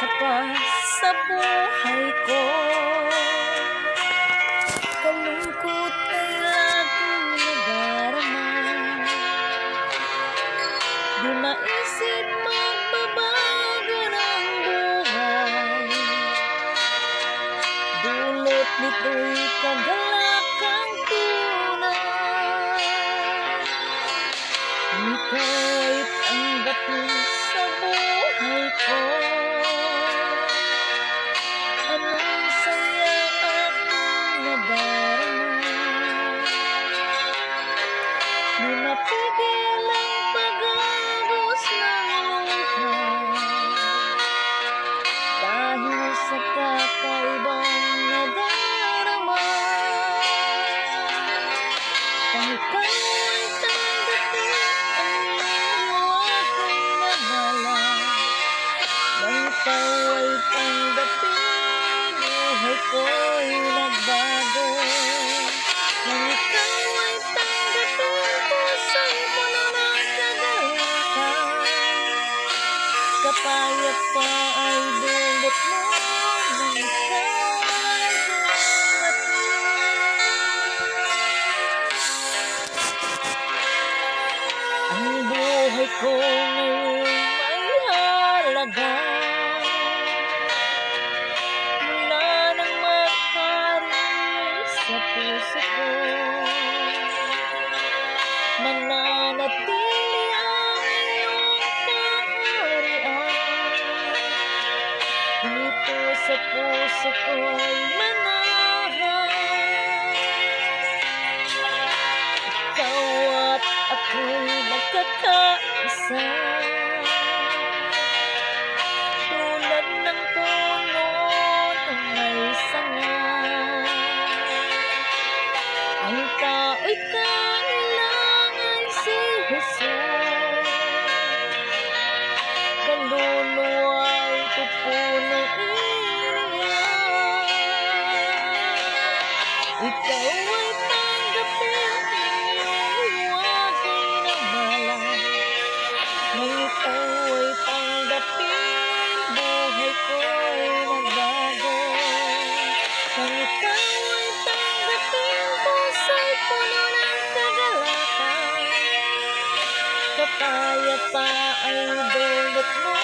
sa buhay ko. Kalungkot ay laging nadarama. Di maisip magbabago ng buhay. Dulot nito'y kagalakang tunay. Ikaw ay tanggapin sa buhay ikaw ay tanggapin ang iyong ako'y Kapayapa ay dulot mo dumating Ang buhay ko ngayon may halaga Wala nang maghari sa puso ko. Mananatili sa puso ko'y manahan Ikaw at ako'y nagkakaisa Tulad ng puno ng may sanga Ang tao'y kailangan Ay tanggapin buhay ko'y nagbago. Nang ikaw ay tanggapin puso'y puno ng kagalakan. Kapayapa ay dulot mo